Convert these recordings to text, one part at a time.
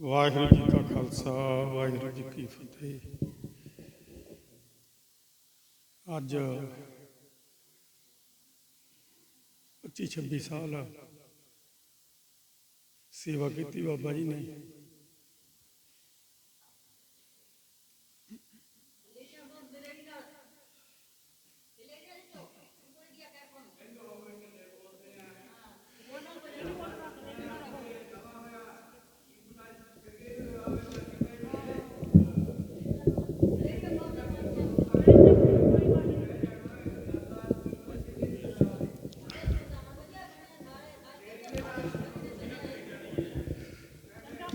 ਵਾਹਿਗੁਰੂ ਜੀ ਕਾ ਖਾਲਸਾ, ਵਾਹਿਗੁਰੂ ਜੀ ਕੀ ਫਤਿਹ। ਅੱਜ 25 26 ਸਾਲ ਸੇਵਾ ਕੀਤੀ ਬਾਬਾ ਜੀ ਨੇ।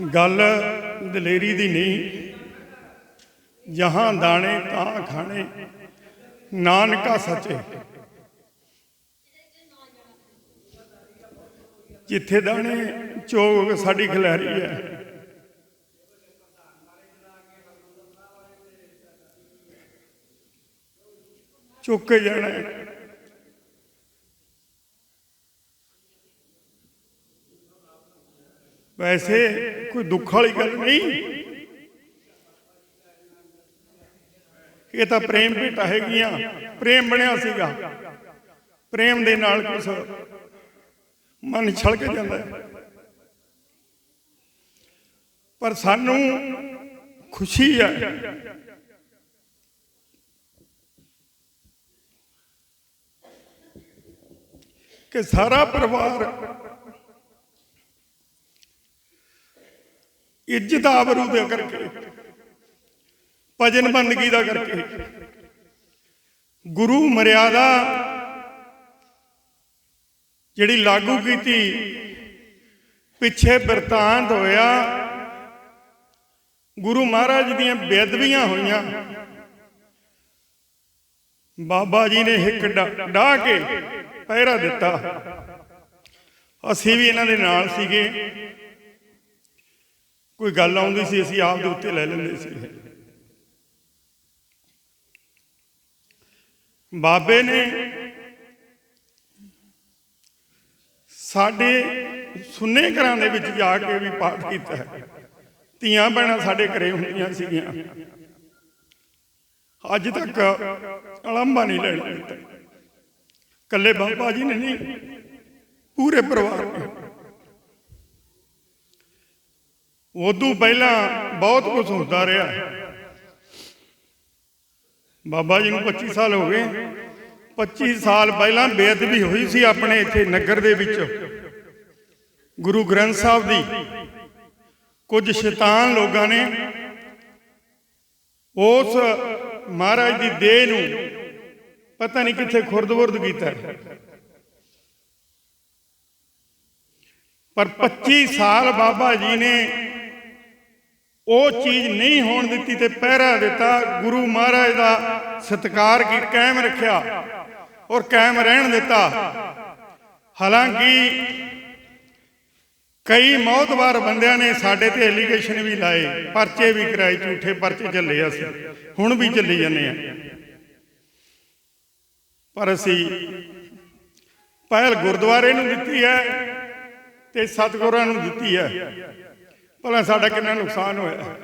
ਗੱਲ ਦਲੇਰੀ ਦੀ ਨਹੀਂ। ਜਹਾਂ ਦਾਣੇ ਤਾਂ ਖਾਣੇ, ਨਾਨਕਾ ਸੱਚੇ। ਜਿੱਥੇ ਦਾਣੇ, ਚੋਗ ਸਾਡੀ ਖਿਲਾਰੀ ਹੈ। ਚੁੱਕ ਕੇ ਜਾਣਾ ਵੈਸੇ ਕੋਈ ਦੁੱਖ ਵਾਲੀ ਗੱਲ ਨਹੀਂ। ਇਹ ਤਾਂ ਪ੍ਰੇਮ ਭੇਟਾ ਹੈਗੀਆਂ। ਪ੍ਰੇਮ ਬਣਿਆ ਸੀਗਾ। ਪ੍ਰੇਮ ਦੇ ਨਾਲ ਕੁਛ ਮਨ ਛਲਕ ਜਾਂਦਾ ਹੈ। ਪਰ ਸਾਨੂੰ ਖੁਸ਼ੀ ਹੈ। ਕਿ ਸਾਰਾ ਪਰਿਵਾਰ ਇੱਜ਼ਤ ਆਬਰੂ ਦੇ ਕਰਕੇ। ਭਜਨ ਬੰਦਗੀ ਦਾ ਕਰਕੇ। ਗੁਰੂ ਮਰਿਆਦਾ ਜਿਹੜੀ ਲਾਗੂ ਕੀਤੀ, ਪਿੱਛੇ ਬਿਰਤਾਂਤ ਹੋਇਆ। ਗੁਰੂ ਮਹਾਰਾਜ ਦੀਆਂ ਬੇਦਬੀਆਂ ਹੋਈਆਂ। ਬਾਬਾ ਜੀ ਨੇ ਹਿੱਕ ਡਾ ਕੇ ਪਹਿਰਾ ਦਿੱਤਾ। ਅਸੀਂ ਵੀ ਇਹਨਾਂ ਦੇ ਨਾਲ ਸੀਗੇ। ਕੋਈ ਗੱਲ ਆਉਂਦੀ ਸੀ, ਅਸੀਂ ਆਪ ਦੇ ਉੱਤੇ ਲੈ ਲੈਂਦੇ ਸੀ। ਬਾਬੇ ਨੇ ਸਾਡੇ ਸੁੰਨੇ ਘਰਾਂ ਦੇ ਵਿੱਚ ਜਾ ਕੇ ਵੀ ਪਾਠ ਕੀਤਾ। ਹੈ ਧੀਆਂ ਭੈਣਾਂ ਸਾਡੇ ਘਰੇ ਹੁੰਦੀਆਂ ਸੀਗੀਆਂ। ਅੱਜ ਤੱਕ ਅਲੰਬਾ ਨਹੀਂ ਲੈਣ ਦਿੱਤਾ। ਕੱਲੇ ਬਾਬਾ ਜੀ ਨੇ ਨਹੀਂ, ਪੂਰੇ ਪਰਿਵਾਰ ਨੇ। ਉਦੋਂ ਪਹਿਲਾਂ ਬਹੁਤ ਕੁਝ ਹੁੰਦਾ ਰਿਹਾ। ਬਾਬਾ ਜੀ ਨੂੰ 25 ਸਾਲ ਹੋ ਗਏ। 25 ਸਾਲ ਪਹਿਲਾਂ ਬੇਅਦਬੀ ਹੋਈ ਸੀ ਆਪਣੇ ਇੱਥੇ ਨਗਰ ਦੇ ਵਿੱਚ। ਗੁਰੂ ਗ੍ਰੰਥ ਸਾਹਿਬ ਦੀ। ਕੁਝ ਸ਼ੈਤਾਨ ਲੋਕਾਂ ਨੇ ਉਸ ਮਹਾਰਾਜ ਦੀ ਦੇਹ ਨੂੰ ਪਤਾ ਨਹੀਂ ਕਿੱਥੇ ਖੁਰਦ-ਵੁਰਦ ਕੀਤਾ। ਪਰ 25 ਸਾਲ ਬਾਬਾ ਜੀ ਨੇ ਉਹ ਚੀਜ਼ ਨਹੀਂ ਹੋਣ ਦਿੱਤੀ ਤੇ ਪਹਿਰਾ ਦਿੱਤਾ, ਗੁਰੂ ਮਹਾਰਾਜ ਦਾ ਸਤਿਕਾਰ ਕੀ ਕਾਇਮ ਰੱਖਿਆ ਔਰ ਕਾਇਮ ਰਹਿਣ ਦਿੱਤਾ। ਹਾਲਾਂਕਿ ਕਈ ਮੌਤਵਾਰ ਬੰਦਿਆਂ ਨੇ ਸਾਡੇ ਤੇ ਐਲੀਗੇਸ਼ਨ ਵੀ ਲਾਏ, ਪਰਚੇ ਵੀ ਕਰਾਏ, ਝੂਠੇ ਪਰਚੇ ਚੱਲੇ ਅਸੀਂ, ਹੁਣ ਵੀ ਚੱਲੀ ਜਾਂਦੇ ਆ। ਪਰ ਅਸੀਂ ਪਹਿਲ ਗੁਰਦੁਆਰੇ ਨੂੰ ਦਿੱਤੀ ਹੈ ਤੇ ਸਤਿਗੁਰਾਂ ਨੂੰ ਦਿੱਤੀ ਹੈ। ਭਲਾ ਸਾਡਾ ਕਿੰਨਾ ਨੁਕਸਾਨ ਹੋਇਆ।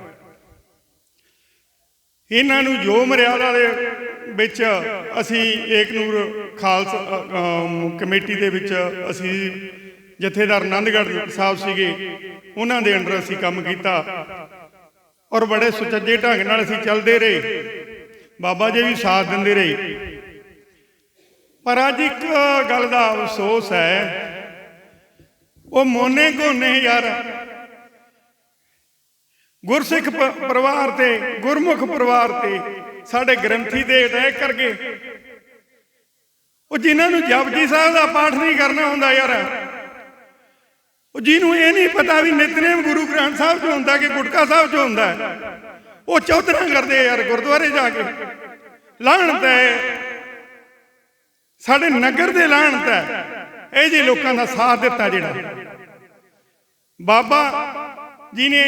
ਇਹਨਾਂ ਨੂੰ ਜੋ ਮਰਿਆਦਾ ਦੇ ਵਿੱਚ ਅਸੀਂ ਏਕ ਨੂਰ ਖਾਲਸਾ ਕਮੇਟੀ ਦੇ ਵਿੱਚ ਅਸੀਂ ਜਥੇਦਾਰ ਆਨੰਦਗੜ੍ਹ ਸਾਹਿਬ ਸੀਗੇ, ਉਹਨਾਂ ਦੇ ਅੰਡਰ ਅਸੀਂ ਕੰਮ ਕੀਤਾ। ਔਰ ਬੜੇ ਸੁਚੱਜੇ ਢੰਗ ਨਾਲ ਅਸੀਂ ਚੱਲਦੇ ਰਹੇ। ਬਾਬਾ ਜੀ ਵੀ ਸਾਥ ਦਿੰਦੇ ਰਹੇ। ਪਰ ਅੱਜ ਇੱਕ ਗੱਲ ਦਾ ਅਫਸੋਸ ਹੈ, ਉਹ ਮੋਨੇ ਕੋਨੇ ਯਾਰ ਗੁਰਸਿੱਖ ਪਰਿਵਾਰ ਤੇ, ਗੁਰਮੁਖ ਪਰਿਵਾਰ ਤੇ ਸਾਡੇ ਗ੍ਰੰਥੀ ਦੇ ਅਟੈਕ ਕਰਕੇ ਉਹ ਜਿਨ੍ਹਾਂ ਨੂੰ ਜਪਜੀ ਸਾਹਿਬ ਦਾ ਪਾਠ ਨਹੀਂ ਕਰਨਾ ਹੁੰਦਾ ਯਾਰ, ਉਹ ਜਿਹਨੂੰ ਇਹ ਨਹੀਂ ਪਤਾ ਵੀ ਨਿਤਨੇਮ ਗੁਰੂ ਗ੍ਰੰਥ ਸਾਹਿਬ 'ਚ ਹੁੰਦਾ ਕਿ ਗੁਟਕਾ ਸਾਹਿਬ 'ਚ ਹੁੰਦਾ, ਉਹ ਚੌਧਰਾ ਕਰਦੇ ਯਾਰ ਗੁਰਦੁਆਰੇ ਜਾ ਕੇ। ਲਾਹਣ ਹੈ। ਸਾਡੇ ਨਗਰ ਦੇ ਲਾਹਣ ਹੈ। ਇਹ ਜੇ ਲੋਕਾਂ ਦਾ ਸਾਥ ਦਿੱਤਾ ਜਿਹੜਾ। ਬਾਬਾ ਜੀ ਨੇ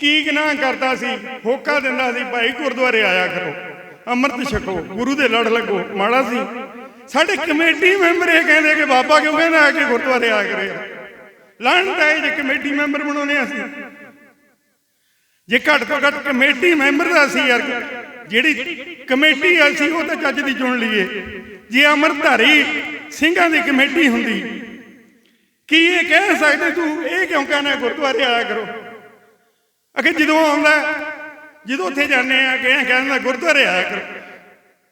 ਕੀ ਗੁਨਾਹ ਕਰਦਾ ਸੀ? ਹੋਕਾ ਦਿੰਦਾ ਸੀ, ਭਾਈ ਗੁਰਦੁਆਰੇ ਆਇਆ ਕਰੋ। ਅੰਮ੍ਰਿਤ ਛਕੋ, ਗੁਰੂ ਦੇ ਲੜ ਲੱਗੋ, ਮਾੜਾ ਸੀ। ਸਾਡੇ ਕਮੇਟੀ ਮੈਂਬਰ ਇਹ ਕਹਿੰਦੇ ਕਿ ਬਾਬਾ ਕਿਉਂ ਕਹਿੰਦਾ ਆ ਕੇ ਗੁਰਦੁਆਰੇ ਆ ਕਰੇ? ਲਾਹਣਤ ਹੈ ਜੇ ਕਮੇਟੀ ਮੈਂਬਰ ਬਣਾਉਨੇ ਅਸੀਂ। ਜੇ ਘੱਟ ਤੋਂ ਘੱਟ ਕਮੇਟੀ ਮੈਂਬਰ ਦਾ ਸੀ ਯਾਰ, ਜਿਹੜੀ ਕਮੇਟੀ ਅਸੀਂ, ਉਹ ਤਾਂ ਜੱਜ ਦੀ ਚੁਣ ਲਈਏ। ਜੇ ਅਮਰਧਾਰੀ ਸਿੰਘਾਂ ਦੀ ਕਮੇਟੀ ਹੁੰਦੀ, ਕੀ ਇਹ ਕਹਿ ਸਕਦੇ ਤੂੰ, ਇਹ ਕਿਉਂ ਕਹਿੰਦਾ ਗੁਰਦੁਆਰੇ ਆਇਆ ਕਰੋ? ਅਗੇ ਜਦੋਂ ਆਉਂਦਾ ਜਦੋਂ ਉੱਥੇ ਜਾਂਦੇ ਆ ਕਿ ਕਹਿੰਦਾ ਗੁਰਦੁਆਰੇ ਆਇਆ ਕਰੋ।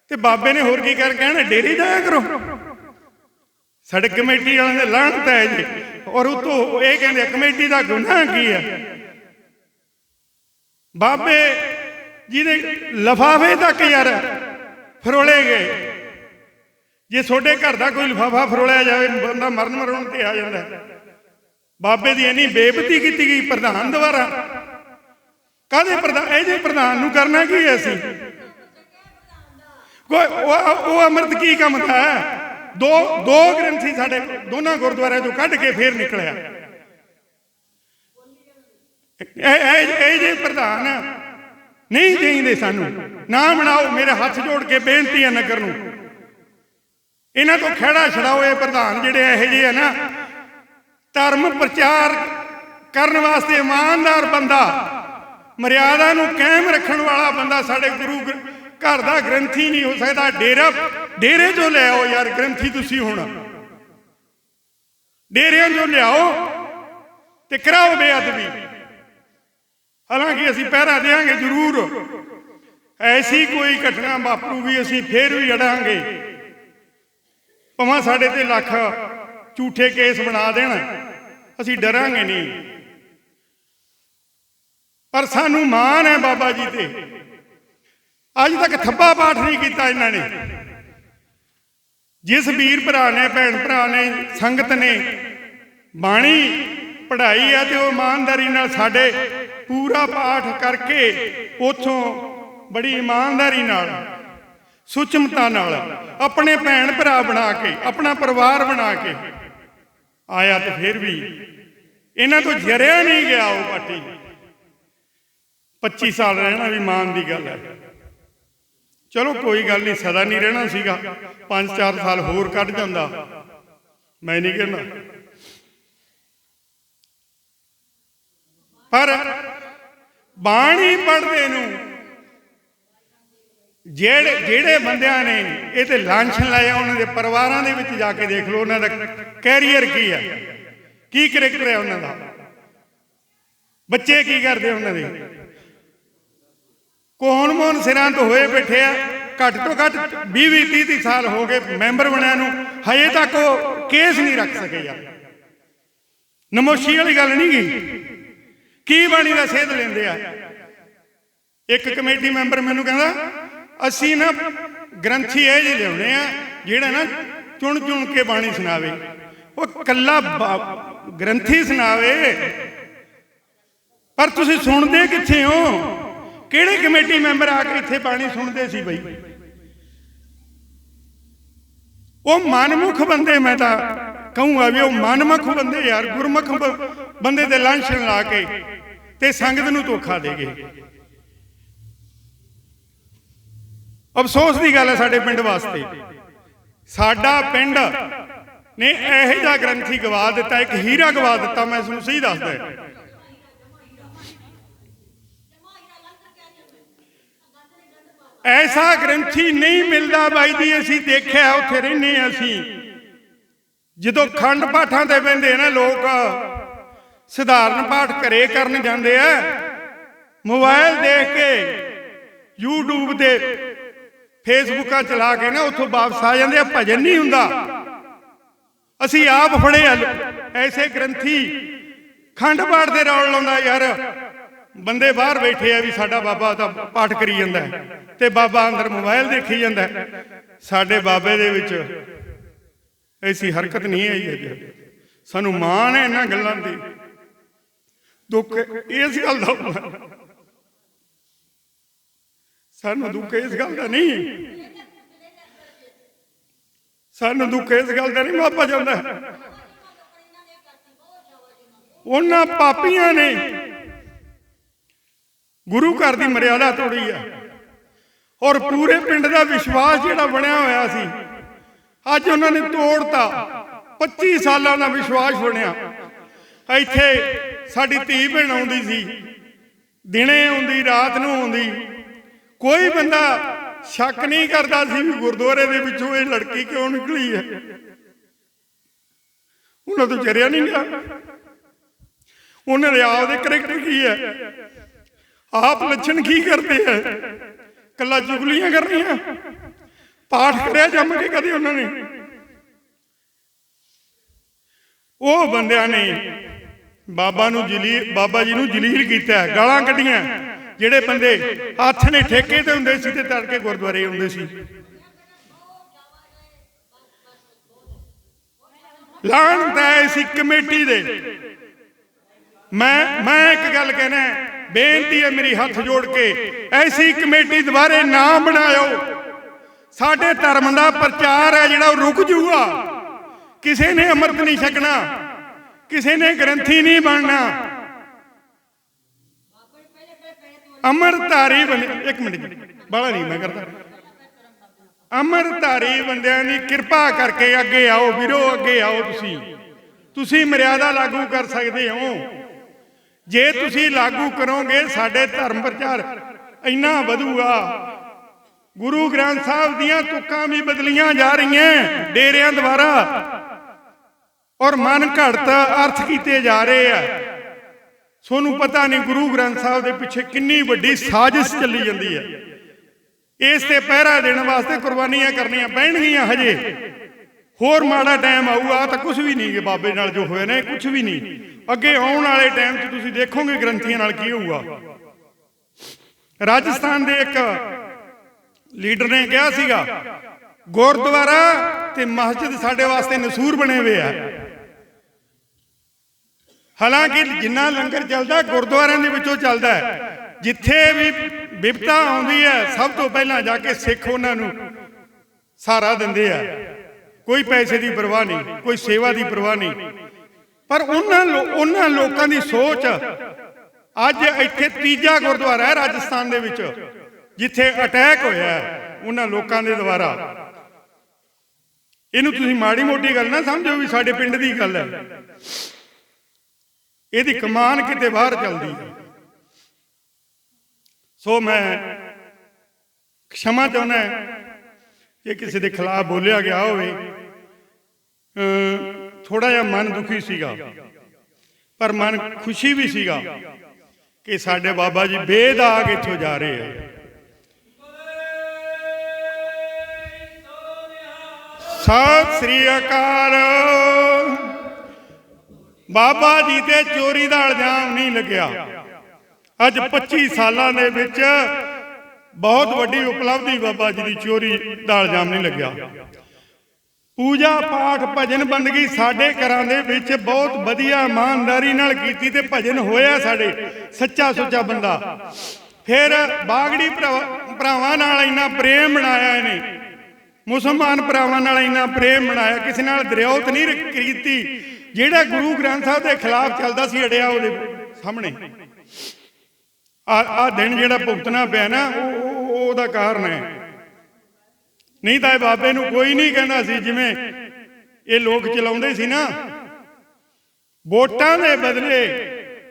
ਤੇ ਬਾਬੇ ਨੇ ਹੋਰ ਕੀ ਕਰ ਕਹਿਣਾ, ਡੇਰੀ ਜਾਇਆ ਕਰੋ। ਸਾਡੇ ਕਮੇਟੀ ਵਾਲਿਆਂ ਦੇ ਲਾਹਨਤ ਹੈ ਜੀ। ਔਰ ਉਤੋਂ ਇਹ ਕਹਿੰਦੇ ਕਮੇਟੀ ਦਾ ਗੁਨਾਹ ਕੀ ਹੈ? ਬਾਬੇ ਜਿਹਦੇ ਲਫਾਫੇ ਤੱਕ ਯਾਰ ਫਰੋਲੇ ਗਏ। ਜੇ ਤੁਹਾਡੇ ਘਰ ਦਾ ਕੋਈ ਲਿਫਾਫਾ ਫਰੋਲਿਆ ਜਾਵੇ, ਬੰਦਾ ਮਰਨ ਮਰਨ ਤੇ ਆ ਜਾਂਦਾ। ਬਾਬੇ ਦੀ ਇੰਨੀ ਬੇਇੱਜ਼ਤੀ ਕੀਤੀ ਗਈ, ਪ੍ਰਧਾਨ ਦੁਆਰਾ। ਕਾਹਦੇ ਪ੍ਰਧਾਨ? ਇਹ ਜੇ ਪ੍ਰਧਾਨ ਨੂੰ ਕਰਨਾ ਕੀ ਹੈ ਅਸੀਂ? ਕੋਈ, ਉਹ ਅੰਮ੍ਰਿਤ ਕੀ ਕੰਮ ਦਾ ਦੋ ਦੋ ਗ੍ਰੰਥੀ ਸਾਡੇ, ਦੋਨਾਂ ਗੁਰਦੁਆਰਿਆਂ ਤੋਂ ਕੱਢ ਕੇ ਫੇਰ ਨਿਕਲਿਆ। ਇਹ ਇਹ ਜੇ ਪ੍ਰਧਾਨ ਨਹੀਂ ਚਾਹੀਦੇ ਸਾਨੂੰ। ਨਾ ਬਣਾਓ, ਮੇਰੇ ਹੱਥ ਜੋੜ ਕੇ ਬੇਨਤੀ ਹੈ ਨਗਰ ਨੂੰ। ਇਹਨਾਂ ਤੋਂ ਖਹਿੜਾ ਛਡਾਓ ਇਹ ਪ੍ਰਧਾਨ ਜਿਹੜੇ ਇਹੋ ਜਿਹੇ ਆ ਨਾ। ਧਰਮ ਪ੍ਰਚਾਰ ਕਰਨ ਵਾਸਤੇ ਇਮਾਨਦਾਰ ਬੰਦਾ। ਮਰਿਆਦਾ ਨੂੰ ਕਾਇਮ ਰੱਖਣ ਵਾਲਾ ਬੰਦਾ ਸਾਡੇ ਗੁਰੂ ਘਰ ਦਾ ਗ੍ਰੰਥੀ ਨਹੀਂ ਹੋ ਸਕਦਾ। ਡੇਰਾ ਡੇਰੇ ਤੋਂ ਲਿਆਓ ਯਾਰ, ਗ੍ਰੰਥੀ ਤੁਸੀਂ ਹੋਣਾ। ਡੇਰਿਆਂ ਤੋਂ ਲਿਆਓ ਤੇ ਕਰਾਓ ਬੇਅਦਬੀ। ਹਾਲਾਂਕਿ ਅਸੀਂ ਪਹਿਰਾ ਦੇਾਂਗੇ ਜ਼ਰੂਰ। ਐਸੀ ਕੋਈ ਘਟਨਾ ਵਾਪਰੂ ਵੀ ਅਸੀਂ ਫੇਰ ਵੀ ਅੜਾਂਗੇ ਭਾਵੇਂ ਸਾਡੇ ਤੇ ਲੱਖ ਝੂਠੇ ਕੇਸ ਬਣਾ ਦੇਣ, ਅਸੀਂ ਡਰਾਂਗੇ ਨਹੀਂ। ਪਰ ਸਾਨੂੰ ਮਾਣ ਹੈ ਬਾਬਾ ਜੀ ਤੇ। ਅੱਜ ਤੱਕ ਥੱਪਾ ਪਾਠ ਨਹੀਂ ਕੀਤਾ ਇਹਨਾਂ ਨੇ। ਜਿਸ ਵੀਰ ਭਰਾ ਨੇ, ਭੈਣ ਭਰਾ ਨੇ, ਸੰਗਤ ਨੇ ਬਾਣੀ ਪੜ੍ਹਾਈ ਹੈ ਤੇ ਉਹ ਇਮਾਨਦਾਰੀ ਨਾਲ ਸਾਡੇ ਪੂਰਾ ਪਾਠ ਕਰਕੇ ਉਥੋਂ ਬੜੀ ਇਮਾਨਦਾਰੀ ਨਾਲ, ਸੁਚਮਤਾ ਨਾਲ ਆਪਣੇ ਭੈਣ ਭਰਾ ਬਣਾ ਕੇ, ਆਪਣਾ ਪਰਿਵਾਰ ਬਣਾ ਕੇ ਆਇਆ ਤੇ ਫਿਰ ਵੀ ਇਹਨਾਂ ਤੋਂ ਜਰਿਆ ਨਹੀਂ ਗਿਆ ਉਹ ਪਾਟੀ 25 ਸਾਲ ਰਹਿਣਾ ਵੀ ਮਾਨ ਦੀ ਗੱਲ ਹੈ। ਚਲੋ ਕੋਈ ਗੱਲ ਨਹੀਂ, ਸਦਾ ਨਹੀਂ ਰਹਿਣਾ ਸੀਗਾ। 5-4 ਸਾਲ ਹੋਰ ਕੱਢ ਜਾਂਦਾ। ਮੈਂ ਨਹੀਂ ਕਹਿੰਦਾ। ਪਰ ਬਾਣੀ ਪੜ੍ਹਦੇ ਨੂੰ ਜਿਹੜੇ ਜਿਹੜੇ ਬੰਦਿਆਂ ਨੇ ਇਹ ਤੇ ਲਾਂਛਨ ਲਾਇਆ, ਉਹਨਾਂ ਦੇ ਪਰਿਵਾਰਾਂ ਦੇ ਵਿੱਚ ਜਾ ਕੇ ਦੇਖ ਲਓ, ਉਹਨਾਂ ਦਾ ਕੈਰੀਅਰ ਕੀ ਹੈ? ਕੀ ਕਰੈਕਟਰ ਹੈ ਉਹਨਾਂ ਦਾ? ਬੱਚੇ ਕੀ ਕਰਦੇ ਉਹਨਾਂ ਦੇ? ਕੋਹਣ ਮੋਹਨ ਸਿਰਾਂ ਤੋਂ ਹੋਏ ਬੈਠੇ ਆ? ਘੱਟ ਤੋਂ ਘੱਟ 20 20 30 30 ਸਾਲ ਹੋ ਗਏ ਮੈਂਬਰ ਬਣਿਆ ਨੂੰ। ਹਜੇ ਤੱਕ ਉਹ ਕੇਸ ਨਹੀਂ ਰੱਖ ਸਕੇ ਯਾਰ। ਨਮੋਸ਼ੀ ਵਾਲੀ ਗੱਲ ਨਹੀਂ ਗਈ? ਕੀ ਬਾਣੀ ਦਾ ਸੇਧ ਲੈਂਦੇ ਆ? ਇੱਕ ਕਮੇਟੀ ਮੈਂਬਰ ਮੈਨੂੰ ਕਹਿੰਦਾ, ਅਸੀਂ ਨਾ ਗ੍ਰੰਥੀ ਇਹ ਜਿਹੇ ਲਿਆਉਣੇ ਆ, ਜਿਹੜਾ ਨਾ ਚੁਣ ਚੁਣ ਕੇ ਬਾਣੀ ਸੁਣਾਵੇ। ਉਹ ਕੱਲਾ ਗ੍ਰੰਥੀ ਸੁਣਾਵੇ। ਪਰ ਤੁਸੀਂ ਸੁਣਦੇ ਕਿੱਥੇ ਹੋ? ਕਿਹੜੇ ਕਮੇਟੀ ਮੈਂਬਰ ਆ ਕੇ ਇੱਥੇ ਬਾਣੀ ਸੁਣਦੇ ਸੀ ਬਈ? ਉਹ ਮਨਮੁਖ ਬੰਦੇ ਮੈਂ ਤਾਂ ਕਹੂੰਗਾ ਵੀ ਉਹ ਮਨਮੁਖ ਬੰਦੇ ਯਾਰ, ਗੁਰਮੁਖ ਬੰਦੇ ਦੇ ਲਾਂਛਨ ਲਾ ਕੇ ਤੇ ਸੰਗਤ ਨੂੰ ਧੋਖਾ ਦੇ ਗਏ। ਅਫਸੋਸ ਦੀ ਗੱਲ ਹੈ ਸਾਡੇ ਪਿੰਡ ਵਾਸਤੇ। ਸਾਡਾ ਪਿੰਡ ਨੇ ਇਹੋ ਜਿਹਾ ਗ੍ਰੰਥੀ ਗਵਾ ਦਿੱਤਾ, ਇੱਕ ਹੀਰਾ ਗਵਾ ਦਿੱਤਾ, ਮੈਂ ਤੁਹਾਨੂੰ ਸਹੀ ਦੱਸਦਾ। ਐਸਾ ਗ੍ਰੰਥੀ ਨਹੀਂ ਮਿਲਦਾ ਬਾਈ ਜੀ, ਅਸੀਂ ਦੇਖਿਆ, ਉੱਥੇ ਰਹਿੰਦੇ ਹਾਂ ਅਸੀਂ। ਜਦੋਂ ਖੰਡ ਪਾਠਾਂ ਤੇ ਬਹਿੰਦੇ ਨਾ ਲੋਕ, ਸਧਾਰਨ ਪਾਠ ਘਰੇ ਕਰਨ ਜਾਂਦੇ ਆ, ਮੋਬਾਈਲ ਦੇਖ ਕੇ, YouTube ਤੇ ਫੇਸਬੁੱਕਾਂ ਚਲਾ ਕੇ ਨਾ ਉੱਥੋਂ ਵਾਪਸ ਆ ਜਾਂਦੇ ਆ, ਭਜਨ ਨਹੀਂ ਹੁੰਦਾ। ਅਸੀਂ ਆਪ ਫੜੇ ਆ, ਐਸੇ ਗ੍ਰੰਥੀ, ਖੰਡ ਪਾਠ ਦੇ ਰੌਲ ਲਾਉਂਦਾ ਯਾਰ। ਬੰਦੇ ਬਾਹਰ ਬੈਠੇ ਆ ਵੀ ਸਾਡਾ ਬਾਬਾ ਤਾਂ ਪਾਠ ਕਰੀ ਜਾਂਦਾ ਹੈ ਤੇ ਬਾਬਾ ਅੰਦਰ ਮੋਬਾਈਲ ਦੇਖੀ ਜਾਂਦਾ ਹੈ। ਸਾਡੇ ਬਾਬੇ ਦੇ ਵਿੱਚ ਐਸੀ ਹਰਕਤ ਨਹੀਂ ਆਈ ਹੈ ਸਾਨੂੰ ਮਾਣ ਹੈ ਇਹਨਾਂ ਗੱਲਾਂ ਦੀ। ਦੁੱਖ ਇਸ ਗੱਲ ਦਾ ਸਾਨੂੰ ਦੁੱਖ ਇਸ ਗੱਲ ਦਾ ਨਹੀਂ। ਸਾਨੂੰ ਦੁੱਖ ਇਸ ਗੱਲ ਦਾ ਨਹੀਂ, ਮਾਪਾ ਜਾਂਦਾ ਉਹਨਾਂ ਪਾਪੀਆਂ ਨੇ ਗੁਰੂ ਘਰ ਦੀ ਮਰਿਆਦਾ ਤੋੜੀ ਹੈ ਔਰ ਪੂਰੇ ਪਿੰਡ ਦਾ ਵਿਸ਼ਵਾਸ ਜਿਹੜਾ ਬਣਿਆ ਹੋਇਆ ਸੀ, ਅੱਜ ਉਹਨਾਂ ਨੇ ਤੋੜਤਾ। 25 ਸਾਲਾਂ ਦਾ ਵਿਸ਼ਵਾਸ ਬਣਿਆ। ਇੱਥੇ ਸਾਡੀ ਧੀ ਭੈਣ ਆਉਂਦੀ ਸੀ, ਦਿਨੇ ਆਉਂਦੀ, ਰਾਤ ਨੂੰ ਆਉਂਦੀ। ਕੋਈ ਬੰਦਾ ਸ਼ੱਕ ਨਹੀਂ ਕਰਦਾ ਸੀ ਵੀ ਗੁਰਦੁਆਰੇ ਦੇ ਵਿੱਚੋਂ ਇਹ ਲੜਕੀ ਕਿਉਂ ਨਿਕਲੀ ਹੈ। ਉਹਨਾਂ ਤੋਂ ਚਰਿਆ ਨਹੀਂ ਗਿਆ। ਉਹਨਾਂ ਦੇ ਆਪ ਕਰੈਕਟਰ ਕੀ ਹੈ? ਆਪ ਲੱਛਣ ਕੀ ਕਰਦੇ ਹੈ ਕੱਲਾ ਚੁਗਲੀਆਂ ਕਰਨੀਆਂ। ਪਾਠ ਕਰਿਆ ਜੰਮ ਕੇ ਕਦੇ ਉਹਨਾਂ ਨੇ। ਉਹ ਬੰਦਿਆਂ ਨੇ ਬਾਬਾ ਨੂੰ ਜਲੀਲ ਬਾਬਾ ਜੀ ਨੂੰ ਜਲੀਲ ਕੀਤਾ, ਗਾਲਾਂ ਕੱਢੀਆਂ। ਜਿਹੜੇ ਬੰਦੇ ਹੱਥ ਨੇ ਠੇਕੇ ਤੇ ਹੁੰਦੇ ਸੀ ਤੇ ਤੜਕੇ ਗੁਰਦੁਆਰੇ ਆਉਂਦੇ ਸੀ। ਲਾਹਨਤ ਹੈ ਇਸ ਕਮੇਟੀ ਦੇ। ਮੈਂ ਮੈਂ ਇੱਕ ਗੱਲ ਕਹਿਣਾ ਬੇਨਤੀ ਹੈ ਮੇਰੀ ਹੱਥ ਜੋੜ ਕੇ ਐਸੀ ਕਮੇਟੀ ਦੁਬਾਰੇ ਨਾ ਬਣਾਇਓ। ਸਾਡੇ ਧਰਮ ਦਾ ਪ੍ਰਚਾਰ ਹੈ ਜਿਹੜਾ ਉਹ ਰੁਕ ਜੂਗਾ ਕਿਸੇ ਨੇ ਅੰਮ੍ਰਿਤ ਨਹੀਂ ਛਕਣਾ ਕਿਸੇ ਨੇ ਗ੍ਰੰਥੀ ਨਹੀਂ ਬਣਨਾ। ਅਮਰਤਾਰੀ ਬਣ ਇੱਕ ਮਿੰਟ ਜੀ, ਬਾਹਲਾ ਨਹੀਂ ਮੈਂ ਕਰਦਾ। ਅਮਰਤਾਰੀ ਬੰਦਿਆਂ ਦੀ ਕਿਰਪਾ ਕਰਕੇ ਅੱਗੇ ਆਓ ਵੀਰੋ ਅੱਗੇ ਆਓ ਤੁਸੀਂ। ਤੁਸੀਂ ਮਰਿਆਦਾ ਲਾਗੂ ਕਰ ਸਕਦੇ ਹੋ। ਜੇ ਤੁਸੀਂ ਲਾਗੂ ਕਰੋਗੇ, ਸਾਡੇ ਧਰਮ ਪ੍ਰਚਾਰ ਇੰਨਾ ਵਧੂਗਾ। ਗੁਰੂ ਗ੍ਰੰਥ ਸਾਹਿਬ ਦੀਆਂ ਤੁਕਾਂ ਵੀ ਬਦਲੀਆਂ ਜਾ ਰਹੀਆਂ, ਡੇਰਿਆਂ ਦੁਆਰਾ। ਔਰ ਮਨ ਘੜਤ ਅਰਥ ਕੀਤੇ ਜਾ ਰਹੇ ਆ। ਸੋਨੂੰ ਪਤਾ ਨਹੀਂ ਗੁਰੂ ਗ੍ਰੰਥ ਸਾਹਿਬ ਦੇ ਪਿੱਛੇ ਕਿੰਨੀ ਵੱਡੀ ਸਾਜ਼ਿਸ਼ ਚੱਲੀ ਜਾਂਦੀ ਹੈ ਇਸ ਤੇ ਪਹਿਰਾ ਦੇਣ ਵਾਸਤੇ ਕੁਰਬਾਨੀਆਂ ਕਰਨੀਆਂ ਪੈਣਗੀਆਂ ਹਜੇ। ਹੋਰ ਮਾੜਾ ਟਾਈਮ ਆਊਗਾ, ਤਾਂ ਕੁਝ ਵੀ ਨਹੀਂ ਬਾਬੇ ਨਾਲ ਜੋ ਹੋਇਆ ਨੇ ਕੁਝ ਵੀ ਨਹੀਂ। ਅੱਗੇ ਆਉਣ ਵਾਲੇ ਟਾਈਮ 'ਚ ਤੁਸੀਂ ਦੇਖੋਗੇ ਗ੍ਰੰਥੀਆਂ ਨਾਲ ਕੀ ਹੋਊਗਾ। ਰਾਜਸਥਾਨ ਦੇ ਇੱਕ ਲੀਡਰ ਨੇ ਕਿਹਾ ਸੀਗਾ, ਗੁਰਦੁਆਰਾ ਤੇ ਮਸਜਿਦ ਸਾਡੇ ਵਾਸਤੇ ਨਸੂਰ ਬਣੇ ਹੋਏ ਆ। ਹਾਲਾਂਕਿ ਜਿੰਨਾ ਲੰਗਰ ਚੱਲਦਾ, ਗੁਰਦੁਆਰਿਆਂ ਦੇ ਵਿੱਚੋਂ ਚੱਲਦਾ ਹੈ। ਜਿੱਥੇ ਵੀ ਵਿਪਤਾ ਆਉਂਦੀ ਹੈ, ਸਭ ਤੋਂ ਪਹਿਲਾਂ ਜਾ ਕੇ ਸਿੱਖ ਉਹਨਾਂ ਨੂੰ ਸਹਾਰਾ ਦਿੰਦੇ ਆ। ਕੋਈ ਪੈਸੇ ਦੀ ਪਰਵਾਹ ਨਹੀਂ, ਕੋਈ ਸੇਵਾ ਦੀ ਪਰਵਾਹ ਨਹੀਂ। ਪਰ ਉਹਨਾਂ ਲੋ- ਉਹਨਾਂ ਲੋਕਾਂ ਦੀ ਸੋਚ ਅੱਜ ਇੱਥੇ ਤੀਜਾ ਗੁਰਦੁਆਰਾ ਹੈ ਰਾਜਸਥਾਨ ਦੇ ਵਿੱਚ, ਜਿੱਥੇ ਅਟੈਕ ਹੋਇਆ ਉਹਨਾਂ ਲੋਕਾਂ ਦੇ ਦੁਆਰਾ। ਇਹਨੂੰ ਤੁਸੀਂ ਮਾੜੀ ਮੋਟੀ ਗੱਲ ਨਾ ਸਮਝੋ ਵੀ ਸਾਡੇ ਪਿੰਡ ਦੀ ਗੱਲ ਹੈ। ਇਹਦੀ ਕਮਾਨ ਕਿਤੇ ਬਾਹਰ ਚੱਲਦੀ ਸੋ ਮੈਂ ਖਿਮਾ ਚਾਹੁੰਦਾ ਕਿ ਕਿਸੇ ਦੇ ਖਿਲਾਫ ਬੋਲਿਆ ਗਿਆ ਹੋਵੇ। ਥੋੜਾ ਜਿਹਾ ਮਨ ਦੁਖੀ ਸੀਗਾ। ਪਰ ਮਨ ਖੁਸ਼ੀ ਵੀ ਸੀਗਾ ਕਿ ਸਾਡੇ ਬਾਬਾ ਜੀ ਬੇਦਾਗ ਇੱਥੋਂ ਜਾ ਰਹੇ ਆ। ਸਤਿ ਸ੍ਰੀ ਅਕਾਲ। ਬਾਬਾ ਜੀ ਤੇ ਚੋਰੀ ਦਾ ਇਲਜ਼ਾਮ ਨਹੀਂ ਲੱਗਿਆ। ਅੱਜ 25 ਸਾਲਾਂ ਦੇ ਵਿੱਚ ਬਹੁਤ ਵੱਡੀ ਉਪਲਬਧੀ ਬਾਬਾ ਜੀ ਦੀ ਚੋਰੀ ਦਾ ਇਲਜ਼ਾਮ ਨਹੀਂ ਲੱਗਿਆ। ਪੂਜਾ ਪਾਠ ਭਜਨ ਬੰਦਗੀ ਸਾਡੇ ਘਰਾਂ ਦੇ ਵਿੱਚ ਬਹੁਤ ਵਧੀਆ ਇਮਾਨਦਾਰੀ ਨਾਲ ਕੀਤੀ ਤੇ ਭਜਨ ਹੋਇਆ ਸਾਡੇ, ਸੱਚਾ ਸੁੱਚਾ ਬੰਦਾ। ਫਿਰ ਬਾਗੜੀ ਭਰਾਵਾਂ ਭਰਾਵਾਂ ਨਾਲ ਇੰਨਾ ਪ੍ਰੇਮ ਬਣਾਇਆ ਇਹਨੇ। ਮੁਸਲਮਾਨ ਭਰਾਵਾਂ ਨਾਲ ਇੰਨਾ ਪ੍ਰੇਮ ਬਣਾਇਆ, ਕਿਸੇ ਨਾਲ ਦਰਿਆਉਤ ਨਹੀਂ ਕੀਤੀ। ਜਿਹੜਾ ਗੁਰੂ ਗ੍ਰੰਥ ਸਾਹਿਬ ਦੇ ਖਿਲਾਫ ਚੱਲਦਾ ਸੀ ਅੜਿਆ ਉਹਦੇ ਸਾਹਮਣੇ। ਆ ਆ ਦਿਨ ਜਿਹੜਾ ਭੁਗਤਣਾ ਪਿਆ ਨਾ ਉਹ ਉਹਦਾ ਕਾਰਨ ਹੈ। ਨਹੀਂ ਤਾਂ ਇਹ ਬਾਬੇ ਨੂੰ ਕੋਈ ਨਹੀਂ ਕਹਿੰਦਾ ਸੀ, ਜਿਵੇਂ ਇਹ ਲੋਕ ਚਲਾਉਂਦੇ ਸੀ ਨਾ। ਵੋਟਾਂ ਦੇ ਬਦਲੇ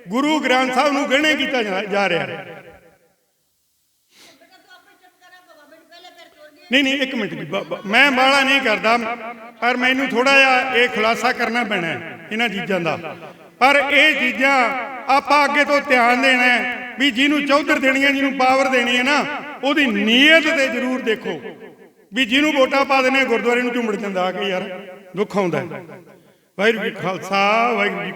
ਗੁਰੂ ਗ੍ਰੰਥ ਸਾਹਿਬ ਨੂੰ ਗਹਿਣੇ ਕੀਤਾ ਜਾ- ਰਿਹਾ। ਹੈ ਨਹੀਂ ਨਹੀਂ, ਇੱਕ ਮਿੰਟ ਮੈਂ ਬਾਲਾ ਨਹੀਂ ਕਰਦਾ, ਪਰ ਮੈਨੂੰ ਥੋੜਾ ਜਿਹਾ ਇਹ ਖੁਲਾਸਾ ਕਰਨਾ ਪੈਣਾ ਇਹਨਾਂ ਚੀਜ਼ਾਂ ਦਾ। ਪਰ ਇਹ ਚੀਜ਼ਾਂ ਆਪਾਂ ਅੱਗੇ ਤੋਂ ਧਿਆਨ ਦੇਣਾ ਵੀ ਜਿਹਨੂੰ ਚੌਧਰ ਦੇਣੀ ਹੈ ਜਿਹਨੂੰ ਪਾਵਰ ਦੇਣੀ ਹੈ ਨਾ, ਉਹਦੀ ਨੀਅਤ ਤੇ ਜ਼ਰੂਰ ਦੇਖੋ। ਵੀ ਜਿਹਨੂੰ ਵੋਟਾਂ ਪਾ ਦੇਣੇ ਗੁਰਦੁਆਰੇ ਨੂੰ ਝੁੰਮੜ ਜਾਂਦਾ ਆ ਕੇ ਯਾਰ, ਦੁੱਖ ਆਉਂਦਾ ਵਾਹਿਗੁਰੂ ਜੀ ਖਾਲਸਾ, ਵਾਹਿਗੁਰੂ ਜੀ